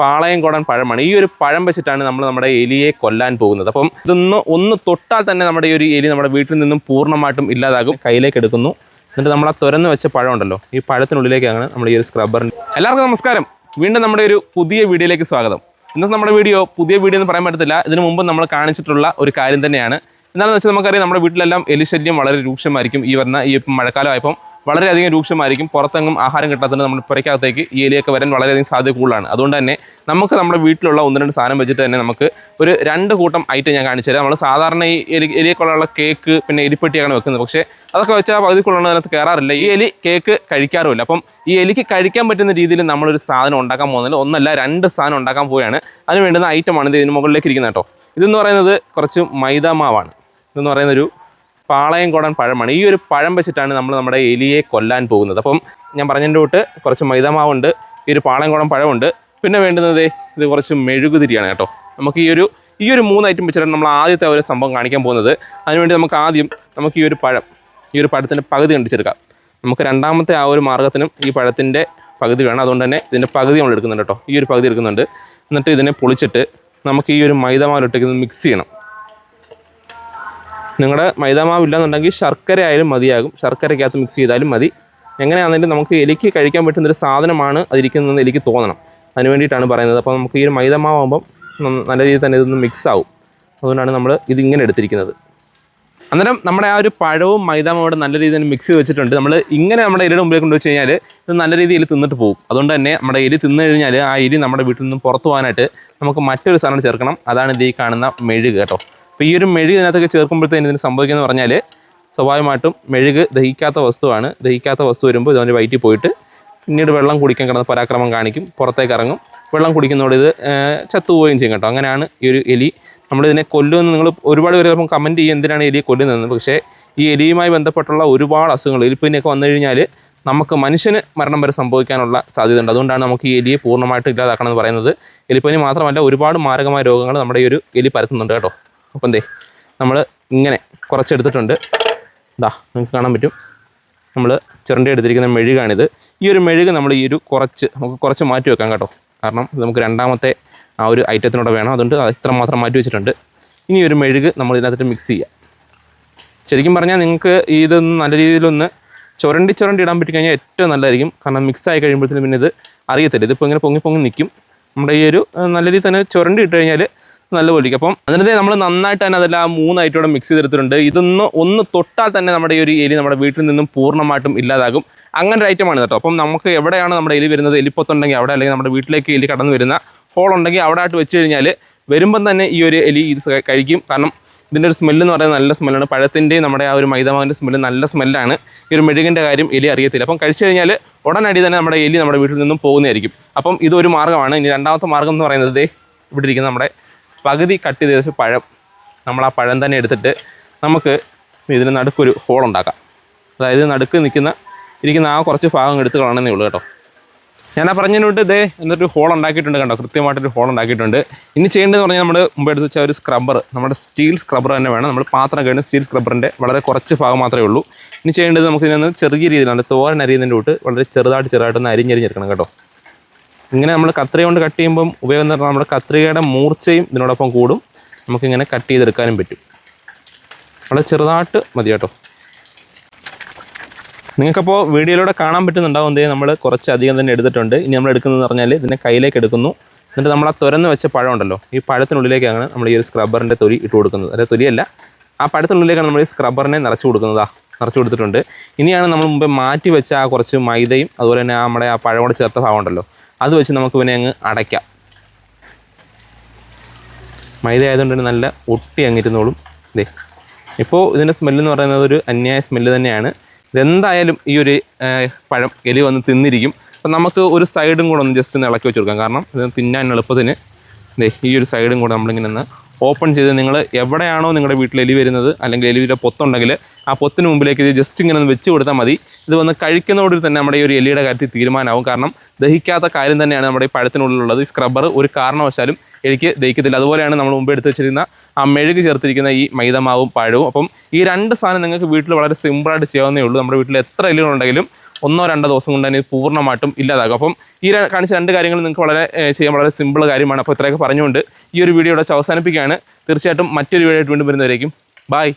പാളയംകോടൻ പഴമാണ്. ഈ ഒരു പഴം വെച്ചിട്ടാണ് നമ്മൾ നമ്മുടെ എലിയെ കൊല്ലാൻ പോകുന്നത്. അപ്പം ഇതൊന്ന് ഒന്ന് തൊട്ടാൽ തന്നെ നമ്മുടെ ഈ ഒരു എലി നമ്മുടെ വീട്ടിൽ നിന്നും പൂർണമായിട്ടും ഇല്ലാതാകും. കയ്യിലേക്ക് എടുക്കുന്നു. എന്നിട്ട് നമ്മൾ ആ തുരന്ന് വെച്ച പഴം ഉണ്ടല്ലോ ഈ പഴത്തിനുള്ളിലേക്കാണ് നമ്മൾ ഈ ഒരു സ്ക്രബ്ബറിന്റെ എല്ലാവർക്കും നമസ്കാരം. വീണ്ടും നമ്മുടെ ഒരു പുതിയ വീഡിയോയിലേക്ക് സ്വാഗതം. ഇന്നത്തെ നമ്മുടെ വീഡിയോ പുതിയ വീഡിയോ എന്ന് പറയാൻ പറ്റത്തില്ല. ഇതിനു മുമ്പ് നമ്മൾ കാണിച്ചിട്ടുള്ള ഒരു കാര്യം തന്നെയാണ്. എന്താണെന്ന് വെച്ചാൽ നമുക്കറിയാം നമ്മുടെ വീട്ടിലെല്ലാം എലിശല്യം വളരെ രൂക്ഷമായിരിക്കും ഈ വന്ന ഈ മഴക്കാലമായപ്പം. വളരെയധികം രൂക്ഷമായിരിക്കും. പുറത്തെങ്ങും ആഹാരം കിട്ടാത്തതുകൊണ്ട് നമ്മുടെ പുരയ്ക്കകത്തേക്ക് ഈ എലിയൊക്കെ വരാൻ വളരെയധികം സാധ്യത കൂടുതലാണ്. അതുകൊണ്ട് തന്നെ നമുക്ക് നമ്മുടെ വീട്ടിലുള്ള ഒന്ന് രണ്ട് സാധനം വെച്ചിട്ട് തന്നെ നമുക്ക് ഒരു രണ്ട് കൂട്ടം ഐറ്റം ഞാൻ കാണിച്ചു തരാം. നമ്മൾ സാധാരണ ഈ എലി എലിയൊക്കെയുള്ള കേക്ക് പിന്നെ എലിപ്പെട്ടിയാണ് വെക്കുന്നത്. പക്ഷേ അതൊക്കെ വെച്ചാൽ പകുതിക്കുള്ള അതിനകത്ത് കയറാറില്ല ഈ എലി കേക്ക് കഴിക്കാറുമില്ല. അപ്പം ഈ എലിക്ക് കഴിക്കാൻ പറ്റുന്ന രീതിയിൽ നമ്മളൊരു സാധനം ഉണ്ടാക്കാൻ പോകുന്നില്ല ഒന്നല്ല രണ്ട് സാധനം ഉണ്ടാക്കാൻ പോവുകയാണ്. അതിന് വേണ്ടുന്ന ഐറ്റമാണ് ഇത് ഇതിന് മുകളിലേക്ക് ഇരിക്കുന്നത് കേട്ടോ. ഇതെന്ന് പറയുന്നത് കുറച്ച് മൈദ മാവാണ്. ഇതെന്ന് പറയുന്നൊരു പാളയംകോടൻ പഴമാണ്. ഈ ഒരു പഴം വെച്ചിട്ടാണ് നമ്മൾ നമ്മുടെ എലിയെ കൊല്ലാൻ പോകുന്നത്. അപ്പം ഞാൻ പറഞ്ഞതിന്റെ കൂട്ട് കുറച്ച് മൈദമാവുണ്ട് ഈ ഒരു പാളയംകോടൻ പഴമുണ്ട്. പിന്നെ വേണ്ടുന്നത് ഇത് കുറച്ച് മെഴുകുതിരിയാണ് കേട്ടോ. നമുക്ക് ഈ ഒരു ഈ ഒരു മൂന്ന് ഐറ്റം വെച്ചിട്ടാണ് നമ്മൾ ആദ്യത്തെ ഒരു സംഭവം കാണിക്കാൻ പോകുന്നത്. അതിനുവേണ്ടി നമുക്ക് ആദ്യം നമുക്ക് ഈ ഒരു പഴം ഈ ഒരു പഴത്തിന്റെ പകുതി കണ്ടിച്ചെടുക്കാം നമുക്ക് രണ്ടാമത്തെ ആ ഒരു മാർഗത്തിനും ഈ പഴത്തിന്റെ പകുതി വേണം. അതുകൊണ്ട് തന്നെ ഇതിന്റെ പകുതി നമ്മൾ എടുക്കുന്നുണ്ട് കേട്ടോ. ഈ ഒരു പകുതി എടുക്കുന്നുണ്ട്. എന്നിട്ട് ഇതിനെ പൊളിച്ചിട്ട് നമുക്ക് ഈ ഒരു മൈദമാലിട്ടേക്ക് മിക്സ് ചെയ്യണം. നിങ്ങളുടെ മൈദാമാവ് ഇല്ലാന്നുണ്ടെങ്കിൽ ശർക്കര ആയാലും മതിയാകും. ശർക്കരയ്ക്കകത്ത് മിക്സ് ചെയ്താലും മതി. എങ്ങനെയാണെങ്കിലും നമുക്ക് എലിക്ക് കഴിക്കാൻ പറ്റുന്ന ഒരു സാധനമാണ് അതിരിക്കുന്നതെന്ന് എനിക്ക് തോന്നണം. അതിന് വേണ്ടിയിട്ടാണ് പറയുന്നത്. അപ്പോൾ നമുക്ക് ഈ ഒരു മൈദാമാവുമ്പം നല്ല രീതിയിൽ തന്നെ ഇതൊന്ന് മിക്സ് ആവും. അതുകൊണ്ടാണ് നമ്മൾ ഇതിങ്ങനെ എടുത്തിരിക്കുന്നത്. അന്നേരം നമ്മുടെ ആ ഒരു പഴവും മൈദാമോടെ നല്ല രീതിയിൽ തന്നെ മിക്സ് ചെയ്ത് വെച്ചിട്ടുണ്ട്. നമ്മൾ ഇങ്ങനെ നമ്മുടെ എലിയുടെ മുമ്പിലേക്ക് കൊണ്ടുവച്ച് കഴിഞ്ഞാൽ ഇത് നല്ല രീതിയിൽ തിന്നിട്ട് പോകും. അതുകൊണ്ട് തന്നെ നമ്മുടെ എലി തിന്നു കഴിഞ്ഞാൽ ആ എലി നമ്മുടെ വീട്ടിൽ നിന്നും പുറത്തു പോകാനായിട്ട് നമുക്ക് മറ്റൊരു സാധനം ചേർക്കണം. അതാണ് ഇത് ഈ കാണുന്ന മെഴുക് കേട്ടോ. അപ്പോൾ ഈ ഒരു മെഴുക് ഇതിനകത്തൊക്കെ ചേർക്കുമ്പോഴത്തേന് ഇതിന് സംഭവിക്കുന്നത് പറഞ്ഞാൽ സ്വാഭാവികമായിട്ടും മെഴുക് ദഹിക്കാത്ത വസ്തുവാണ്. ദഹിക്കാത്ത വസ്തു വരുമ്പോൾ ഇതവന്റെ വയറ്റിൽ പോയിട്ട് പിന്നീട് വെള്ളം കുടിക്കാൻ കിടന്ന് പരാക്രമം കാണിക്കും പുറത്തേക്ക് ഇറങ്ങും. വെള്ളം കുടിക്കുന്നതോടെ ഇത് ചത്തുപോവുകയും ചെയ്യും കേട്ടോ. അങ്ങനെയാണ് ഈ ഒരു എലി. നമ്മളിതിനെ കൊല്ലുമെന്ന് നിങ്ങൾ ഒരുപാട് പേര് ചിലപ്പം കമന്റ് ചെയ്യും എന്തിനാണ് എലിയെ കൊല്ലുന്നതെന്ന്. പക്ഷേ ഈ എലിയുമായി ബന്ധപ്പെട്ടുള്ള ഒരുപാട് അസുഖങ്ങൾ എലിപ്പനിയൊക്കെ വന്നു കഴിഞ്ഞാൽ നമുക്ക് മനുഷ്യന് മരണം വരെ സംഭവിക്കാനുള്ള സാധ്യതയുണ്ട്. അതുകൊണ്ടാണ് നമുക്ക് ഈ എലിയെ പൂർണമായിട്ട് ഇല്ലാതാക്കണം എന്ന് പറയുന്നത്. എലിപ്പനി മാത്രമല്ല ഒരുപാട് മാരകമായ രോഗങ്ങൾ നമ്മുടെ ഈ ഒരു എലി പരത്തുന്നുണ്ട് കേട്ടോ. അപ്പം എന്തേ നമ്മൾ ഇങ്ങനെ കുറച്ചെടുത്തിട്ടുണ്ട്. ഇതാ നിങ്ങൾക്ക് കാണാൻ പറ്റും. നമ്മൾ ചുരണ്ടി എടുത്തിരിക്കുന്ന മെഴുകാണിത്. ഈ ഒരു മെഴുക് നമ്മൾ ഈ ഒരു കുറച്ച് നമുക്ക് കുറച്ച് മാറ്റി വെക്കാം കേട്ടോ. കാരണം നമുക്ക് രണ്ടാമത്തെ ആ ഒരു ഐറ്റത്തിനോട് വേണം. അതുകൊണ്ട് അത് ഇത്ര മാത്രം മാറ്റി വെച്ചിട്ടുണ്ട്. ഇനി ഒരു മെഴുക് നമ്മൾ ഇതിനകത്തിട്ട് മിക്സ് ചെയ്യാം. ശരിക്കും പറഞ്ഞാൽ നിങ്ങൾക്ക് ഇതൊന്ന് നല്ല രീതിയിലൊന്ന് ചുരണ്ടി ചുരണ്ടി ഇടാൻ പറ്റി കഴിഞ്ഞാൽ ഏറ്റവും നല്ലതായിരിക്കും. കാരണം മിക്സ് ആയി കഴിയുമ്പോഴത്തേനും പിന്നെ ഇത് അറിയത്തില്ല. ഇതിപ്പോൾ ഇങ്ങനെ പൊങ്ങി പൊങ്ങി നിൽക്കും നമ്മുടെ ഈ ഒരു നല്ല രീതിയിൽ തന്നെ ചുരണ്ടി ഇട്ട് കഴിഞ്ഞാൽ നല്ല പൊലിക്കും അപ്പം അതിനകത്ത് നമ്മൾ നന്നായിട്ട് തന്നെ അതെല്ലാം ആ മൂന്ന് ഐറ്റോടെ മിക്സ് ചെയ്തെടുത്തിട്ടുണ്ട്. ഇതൊന്ന് ഒന്ന് തൊട്ടാൽ തന്നെ നമ്മുടെ ഈ ഒരു എലി നമ്മുടെ വീട്ടിൽ നിന്നും പൂർണമായിട്ടും ഇല്ലാതാകും. അങ്ങനെ ഒരു ഐറ്റമാണ് കേട്ടോ. അപ്പം നമുക്ക് എവിടെയാണ് നമ്മുടെ എലി വരുന്നത്? എലിപ്പൊത്തുണ്ടെങ്കിൽ അവിടെ അല്ലെങ്കിൽ നമ്മുടെ വീട്ടിലേക്ക് എലി കടന്നു വരുന്ന ഹോൾ ഉണ്ടെങ്കിൽ അവിടെ ആയിട്ട് വെച്ച് കഴിഞ്ഞാൽ വരുമ്പം തന്നെ ഈ ഒരു എലി ഇത് കഴിക്കും. കാരണം ഇതിന്റെ ഒരു സ്മെല്ല് എന്ന് പറയുന്നത് നല്ല സ്മെല്ലാണ് പഴത്തിന്റെയും നമ്മുടെ ആ ഒരു മൈദാമാവിന്റെ സ്മെല്ല് നല്ല സ്മെല്ലാണ് ഈ ഒരു മെഴുകിന്റെ കാര്യം എലി അറിയത്തില്ല. അപ്പം കഴിച്ചു കഴിഞ്ഞാൽ ഉടനടി തന്നെ നമ്മുടെ എലി നമ്മുടെ വീട്ടിൽ നിന്നും പോകുന്നതായിരിക്കും. അപ്പം ഇതൊരു മാർഗമാണ്. ഇനി രണ്ടാമത്തെ മാർഗം എന്ന് പറയുന്നത് ഇവിടെ ഇരിക്കുന്ന നമ്മുടെ പകുതി കട്ട് ചെയ്ത് പഴം നമ്മൾ ആ പഴം തന്നെ എടുത്തിട്ട് നമുക്ക് ഇതിന് നടുക്കൊരു ഹോൾ ഉണ്ടാക്കാം. അതായത് നടുക്ക് നിൽക്കുന്ന ഇരിക്കുന്ന ആ കുറച്ച് ഭാഗം എടുത്ത് കളയണമെന്നേ ഉള്ളൂ കേട്ടോ. ഞാൻ ആ പറഞ്ഞതിനോട്ട് ഇതേ എന്നിട്ട് ഹോൾ ഉണ്ടാക്കിയിട്ടുണ്ട് കണ്ടോ? കൃത്യമായിട്ടൊരു ഹോൾ ഉണ്ടാക്കിയിട്ടുണ്ട്. ഇനി ചെയ്യേണ്ടതെന്ന് പറഞ്ഞാൽ നമ്മൾ മുമ്പ് എടുത്ത് വെച്ച ഒരു സ്ക്രബ്ബർ നമ്മുടെ സ്റ്റീൽ സ്ക്രബ്ബർ തന്നെ വേണം. നമ്മൾ പാത്രം കഴിഞ്ഞ് സ്റ്റീൽ സ്ക്രബ്ബറിന്റെ വളരെ കുറച്ച് ഭാഗം മാത്രമേ ഉള്ളൂ. ഇനി ചെയ്യേണ്ടത് നമുക്ക് ഇതിനൊന്ന് ചെറിയ രീതിയിലാണ് തോരൻ അരിയുന്നതിന്റെ കൂട്ട് വളരെ ചെറുതായിട്ട് ചെറുതായിട്ടൊന്ന് അരിഞ്ഞരിഞ്ഞെടുക്കണം കേട്ടോ. ഇങ്ങനെ നമ്മൾ കത്രിക കൊണ്ട് കട്ട് ചെയ്യുമ്പം ഉപയോഗം എന്ന് പറഞ്ഞാൽ നമ്മുടെ കത്രികയുടെ മൂർച്ചയും ഇതിനോടൊപ്പം കൂടും. നമുക്കിങ്ങനെ കട്ട് ചെയ്തെടുക്കാനും പറ്റും. വളരെ ചെറുതായിട്ട് മതി കേട്ടോ. നിങ്ങൾക്കപ്പോൾ വീഡിയോയിലൂടെ കാണാൻ പറ്റുന്നുണ്ടാവും എന്തേ നമ്മൾ കുറച്ച് അധികം തന്നെ എടുത്തിട്ടുണ്ട്. ഇനി നമ്മൾ എടുക്കുന്നതെന്ന് പറഞ്ഞാൽ ഇതിനെ കയ്യിലേക്ക് എടുക്കുന്നു. എന്നിട്ട് നമ്മൾ ആ തുരന്ന് വെച്ച പഴം ഉണ്ടല്ലോ ഈ പഴത്തിനുള്ളിലേക്കാണ് നമ്മൾ ഈ ഒരു സ്ക്രബ്ബറിന്റെ തൊലി ഇട്ട് കൊടുക്കുന്നത്. അതായത് തൊലിയല്ല. ആ പഴത്തിനുള്ളിലേക്കാണ് നമ്മൾ ഈ സ്ക്രബ്ബറിനെ നിറച്ച് കൊടുക്കുന്നതാ. നിറച്ച് കൊടുത്തിട്ടുണ്ട്. ഇനിയാണ് നമ്മൾ മുമ്പ് മാറ്റി വെച്ച ആ കുറച്ച് മൈദയും അതുപോലെ തന്നെ നമ്മുടെ ആ പഴം കൂടെ ചേർത്ത ഭാഗം ഉണ്ടല്ലോ. അത് വെച്ച് നമുക്ക് പിന്നെ അങ്ങ് അടയ്ക്കാം. മൈദ ആയതുകൊണ്ട് തന്നെ നല്ല ഒട്ടി അങ്ങിരുന്നോളും. ദേ ഇപ്പോൾ ഇതിന്റെ സ്മെല്ല് എന്ന് പറയുന്നത് ഒരു അന്യായ സ്മെല്ല് തന്നെയാണ്. ഇതെന്തായാലും ഈ ഒരു പഴം എലി വന്ന് തിന്നിരിക്കും. അപ്പം നമുക്ക് ഒരു സൈഡും കൂടെ ഒന്ന് ജസ്റ്റ് ഒന്ന് ഇളക്കി വെച്ച് കൊടുക്കാം. കാരണം ഇത് തിന്നാൻ എളുപ്പത്തിന്. ദേ ഈ ഒരു സൈഡും കൂടെ നമ്മളിങ്ങനെ ഒന്ന് ഓപ്പൺ ചെയ്ത് നിങ്ങൾ എവിടെയാണോ നിങ്ങളുടെ വീട്ടിൽ എലി വരുന്നത് അല്ലെങ്കിൽ എലിയുടെ പൊത്തുണ്ടെങ്കിൽ ആ പൊത്തിന് മുമ്പിലേക്ക് ഇത് ജസ്റ്റ് ഇങ്ങനെ ഒന്ന് വെച്ച് കൊടുത്താൽ മതി. ഇത് വന്ന് കഴിക്കുന്നതോട് തന്നെ നമ്മുടെ ഈ ഒരു എലിയുടെ കാര്യത്തിൽ തീരുമാനമാവും. കാരണം ദഹിക്കാത്ത കാര്യം തന്നെയാണ് നമ്മുടെ ഈ പഴത്തിനുള്ളിലുള്ളത്. ഈ സ്ക്രബ്ബർ ഒരു കാരണവശാലും എനിക്ക് ദഹിക്കത്തില്ല. അതുപോലെയാണ് നമ്മൾ മുമ്പ് എടുത്ത് വെച്ചിരുന്ന ആ മെഴുക് ചേർത്തിരിക്കുന്ന ഈ മൈദമാവും പഴവും. അപ്പം ഈ രണ്ട് സാധനം നിങ്ങൾക്ക് വീട്ടിൽ വളരെ സിമ്പിളായിട്ട് ചെയ്യാവുന്നേ ഉള്ളൂ. നമ്മുടെ വീട്ടിൽ എത്ര എലികളുണ്ടെങ്കിലും ഒന്നോ രണ്ടോ ദിവസം കൊണ്ട് തന്നെ ഇത് പൂർണമായിട്ടും ഇല്ലാതാകും. അപ്പം ഈ കാണിച്ച രണ്ട് കാര്യങ്ങൾ നിങ്ങൾക്ക് വളരെ ചെയ്യാൻ വളരെ സിമ്പിൾ കാര്യമാണ്. അപ്പോൾ ഇത്രയൊക്കെ പറഞ്ഞുകൊണ്ട് ഈ ഒരു വീഡിയോ ഇവിടെ അവസാനിപ്പിക്കുകയാണ്. തീർച്ചയായിട്ടും മറ്റൊരു വീഡിയോ ആയിട്ട് വീണ്ടും വരുന്നവരേക്കും. ബൈ